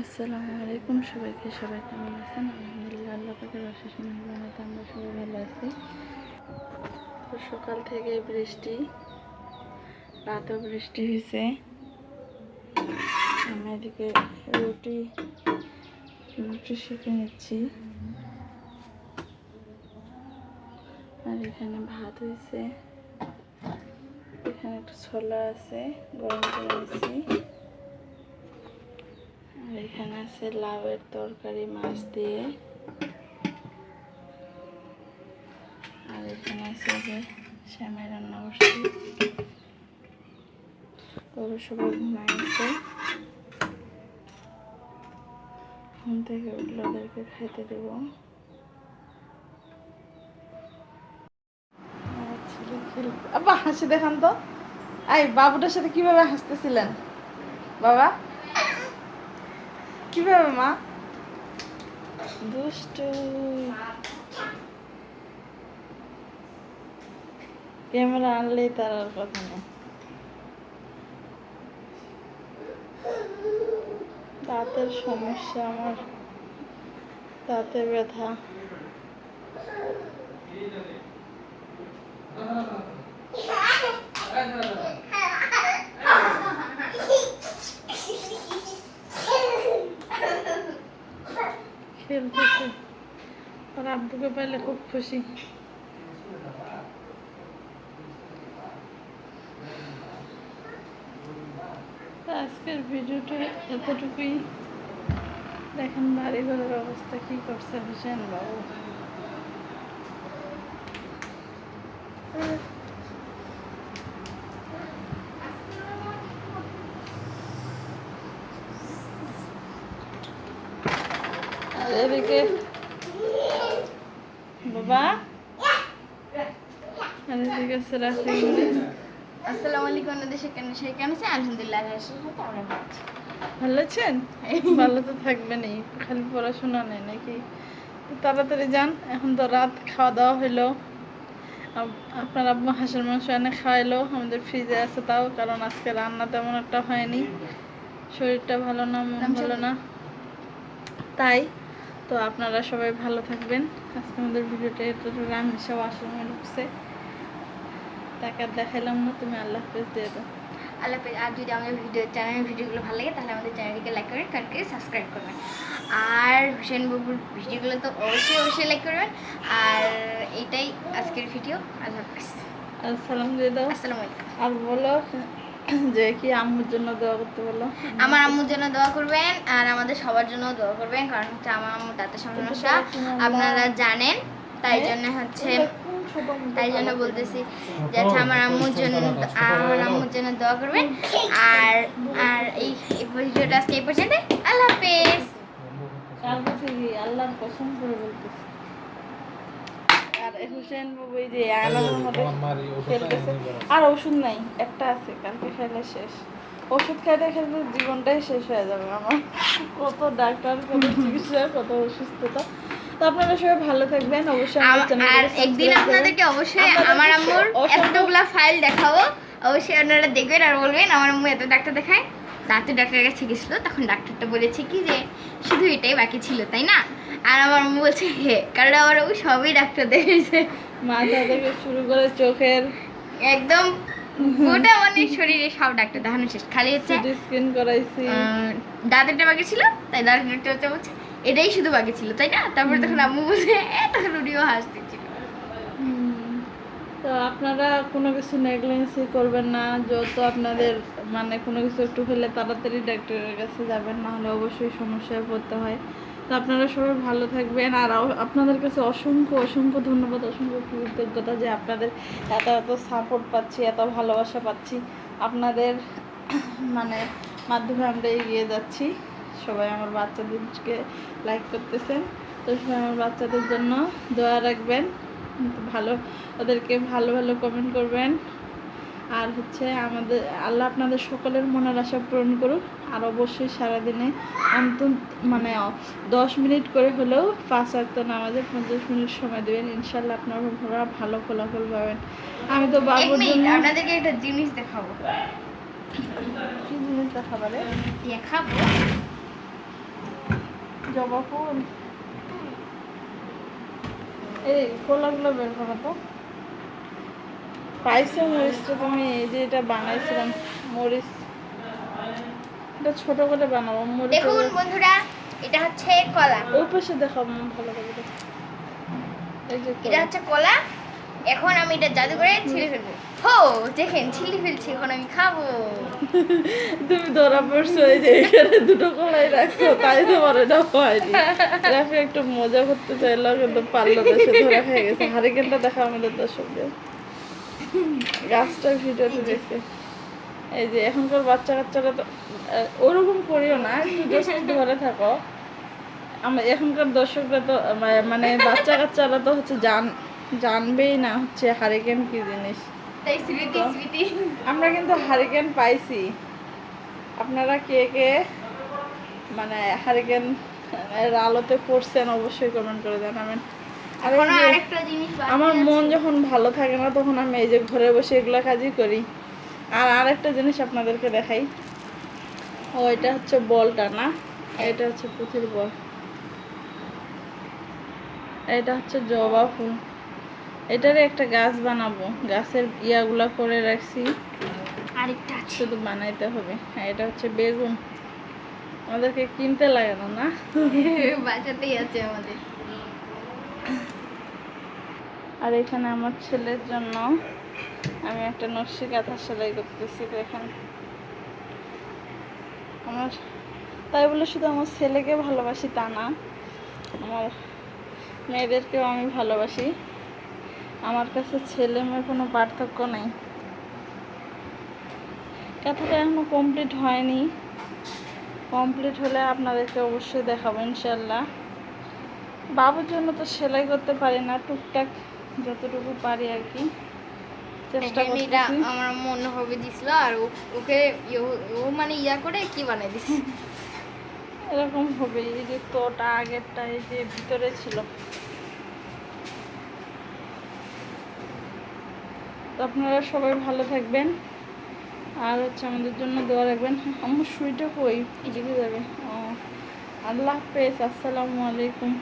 আসসালামু আলাইকুম সবাইকে, সবাই কেমন আছেন? আলহামদুলিল্লাহ, আল্লাহ পাকের অশেষ মেহরবানিতে আমরা সবাই ভালো আছি। তো সকাল থেকে বৃষ্টি, রাতেও বৃষ্টি হয়েছে। আমি এদিকে রুটি রুটি শিখে নিচ্ছি। আর এখানে ভাত হয়েছে। এখানে একটা ছোলা আছে, গরম করে নিচ্ছি। আছে লাউয়ের তরকারি, মাছ দিয়ে। আর এখানে আছে যে শ্যামাই রান্না করছি ওরা সবাই ঘুমাইছে। ঘুম থেকে উঠলে ওদেরকে খাইতে দেব। আব্বা, হাসি দেখান তো। এই বাবুটার সাথে কীভাবে হাসতেছিলেন? বাবা? কীভাবে মা? দুষ্টু। ক্যামেরা আনলেই তার আর কথা নেই। দাঁতের সমস্যা আমার দাঁতে ব্যথা। আব্বুকে পাইলে খুব খুশি। আজকের ভিডিওটা এতটুকুই। দেখেন বাড়ি ঘরের অবস্থা কি করছে হোসেন বাবু। এদিকে বাবা। আসসালামু আলাইকুম। আছে? আলহামদুলিল্লাহ ভালো আছি। ভালো আছেন? ভালো তো থাকবেনই খালি পড়াশোনা নেই নাকি? তাড়াতাড়ি যান এখন তো রাত খাওয়া দাওয়া হইল আপনার আব্বু হাঁসের মাংস এনে খাওয়াইলো আমাদের ফ্রিজে আছে তাও কারণ আজকে রান্না তেমন একটা হয়নি। শরীরটা ভালো না মন ভালো না। তাই তো আপনারা সবাই ভালো থাকবেন। আজকে আমাদের ভিডিওটা এতটুকু আমি সব আশ্রমে ঢুকছে আর দেখাইলাম না তুমি আল্লাহ হাফেজ দিয়ে দাও। আল্লাহ। আর যদি আমাদের ভিডিও চ্যানেলের ভিডিওগুলো ভালো লাগে তাহলে আমাদের চ্যানেলটিকে লাইক করবেন কারণকে সাবস্ক্রাইব করবেন। আর হুসেন বাবুর ভিডিওগুলো তো অবশ্যই অবশ্যই লাইক করবেন। আর এটাই আজকের ভিডিও। আল্লাহ হাফেজ। আর সালাম দিয়ে দাও আসসালামু আলাইকুম। আর বলো যে কি আম্মুর জন্য দোয়া করতে বলো। আমার আম্মুর জন্য দোয়া করবেন আর আমাদের সবার জন্য দোয়া করবেন কারণ হচ্ছে আমার আম্মুর দাঁতের সমস্যা। আপনারা জানেন তাই জন্য হচ্ছে তাই জন্য বলতেছি যে আচ্ছা আমার আম্মুর জন্য আমার আম্মুর জন্য দোয়া করবেন। আর আর এই এই ভিডিওটা আজকে এই পর্যন্ত আল্লাহ হাফেজ আল্লাহর কসম করে বলতেছি। হুসেন বাবু এই যে মধ্যে খেলতেছে আর ওষুধ নাই একটা আছে কালকে খাইলে শেষ। ওষুধ খাইতে খাইতে জীবনটাই শেষ হয়ে যাবে আমার। কত ডাক্তার কত চিকিৎসা কত অসুস্থতা। তো আপনারা সবাই ভালো থাকবেন অবশ্যই আমার আর একদিন আপনাদেরকে অবশ্যই আমার আম্মুর অসংখ্য- এতগুলা ফাইল দেখাবো। অবশ্যই আপনারা দেখবেন আর বলবেন আমার আম্মু এত ডাক্তার দেখায়। দাঁতের ডাক্তারের কাছে গেছিল তখন ডাক্তারটা বলেছে কি যে শুধু এটাই বাকি ছিল তাই না? আর আমার আম্মু বলছে হে কারণ আমার আম্মু সবই ডাক্তার দেখেছে মাথা থেকে শুরু করে চোখের একদম গোটা মানে শরীরে সব ডাক্তার দেখানো শেষ। খালি হচ্ছে স্ক্যান করাইছি। দাঁতেরটা বাকি ছিল তাই দাঁতের ডাক্তার বলছে এটাই শুধু বাকি ছিল তাই না? তারপর তখন আম্মু বলছে তখন উনিও হাসতেছিল। তো আপনারা কোনো কিছু নেগলেন্সি করবেন না, যত আপনাদের মানে কোনো কিছু একটু হলে তাড়াতাড়ি ডাক্তারের কাছে যাবেন না হলে অবশ্যই সমস্যায় পড়তে হয়। তো আপনারা সবাই ভালো থাকবেন, আর আপনাদের কাছে অসংখ্য অসংখ্য ধন্যবাদ, অসংখ্য কৃতজ্ঞতা যে আপনাদের এত এত সাপোর্ট পাচ্ছি, এত ভালোবাসা পাচ্ছি। আপনাদের মানে মাধ্যমে আমরা এগিয়ে যাচ্ছি। সবাই আমার বাচ্চাদেরকে লাইক করতেছেন। তো সবাই আমার বাচ্চাদের জন্য দোয়া রাখবেন। ভালো ওদেরকে ভালো ভালো কমেন্ট করবেন। আর হচ্ছে আমাদের আল্লাহ আপনাদের সকলের মনের আশা পূরণ করুক। আর অবশ্যই সারাদিনে অন্তত মানে দশ মিনিট করে হলেও পাঁচ ওয়াক্ত নামাজে পঞ্চাশ মিনিট সময় দেবেন। ইনশাল্লাহ আপনারা ভালো ফলাফল পাবেন। আমি তো বাবুর জন্য আপনাদেরকে একটা জিনিস দেখাবো। কি জিনিস দেখাবারে দেখাবো। জবা ফুল। এই কলাগুলো বের করো তো। পাইছো মরিচটা তুমি এই যে এটা বানাইছিলাম মরিচ। এটা ছোট করে বানাবো মরিচ দেখুন বন্ধুরা এটা হচ্ছে কলা। ওই পাশে দেখাবো ভালো করে। এই যে এটা হচ্ছে কলা। এখন আমি এটা জাদু করে ছিলে ফেলব। হো দেখেন ছিলে ফেলছি এখন আমি খাব। তুমি ধরা পড়ছো এই যে এখানে দুটো কলাই রাখছো তাই তো পরে না হয়নি। রাফি একটু মজা করতে চাইলো কিন্তু পারল না সে ধরা হয়ে গেছে। হারিকেনটা দেখা আমাদের দর্শকদের। গাছটা ভিডিওতে দেখছে। এই যে এখনকার বাচ্চা কাচ্চারা তো ওরকম করিও না একটু জাস্ট ধরে থাকো। আমরা এখনকার দর্শকরা তো মানে বাচ্চা কাচ্চারা তো হচ্ছে জান জানবেই না হচ্ছে হারিকেন কি জিনিস। তাই স্মৃতি স্মৃতি। আমরা কিন্তু হারিকেন পাইছি। আপনারা কে কে মানে হারিকেন এর আলোতে পড়ছেন অবশ্যই কমেন্ট করে জানাবেন। আমার মন যখন ভালো থাকে না তখন আমি এই যে ঘরে বসে এগুলো কাজই করি। আর আরেকটা জিনিস আপনাদেরকে দেখাই। ও এটা হচ্ছে বলটা না? এটা হচ্ছে পুঁথির বল। এটা হচ্ছে জবা ফুল। এটারে একটা গাছ বানাবো। গাছের ইয়াগুলা করে রাখছি। আরেকটা শুধু বানাইতে হবে। হ্যাঁ এটা হচ্ছে বেগুন। আমাদেরকে কিনতে লাগে না না? বাসাতেই আছে আমাদের। আর এখানে আমার ছেলের জন্য আমি একটা নকশি কাঁথা সেলাই করতেছি দেখেন। আমার তাই বলে শুধু আমার ছেলেকে ভালোবাসি তা না। আমার মেয়েদেরকেও আমি ভালোবাসি। আমার কাছে ছেলে মেয়ের কোনো পার্থক্য নেই। কাঁথাটা এখনও কমপ্লিট হয়নি। কমপ্লিট হলে আপনাদেরকে অবশ্যই দেখাবো ইনশাল্লাহ বাবুর জন্য তো সেলাই করতে পারি না টুকটাক যতটুকু পারি আর কি। চেষ্টা করতেছি। আমার মনে হবে দিছিল আর ওকে ও মানে ইয়া করে কি বানাই দিছে? এরকম হবে এই যে তোটা আগেরটা এই যে ভিতরে ছিল। আপনারা সবাই ভালো থাকবেন। আর হচ্ছে আমাদের জন্য দোয়া রাখবেন। আমার শুইটা কই? এদিকে যাবে। ও, আল্লাহ হাফেজ, আসসালামু আলাইকুম।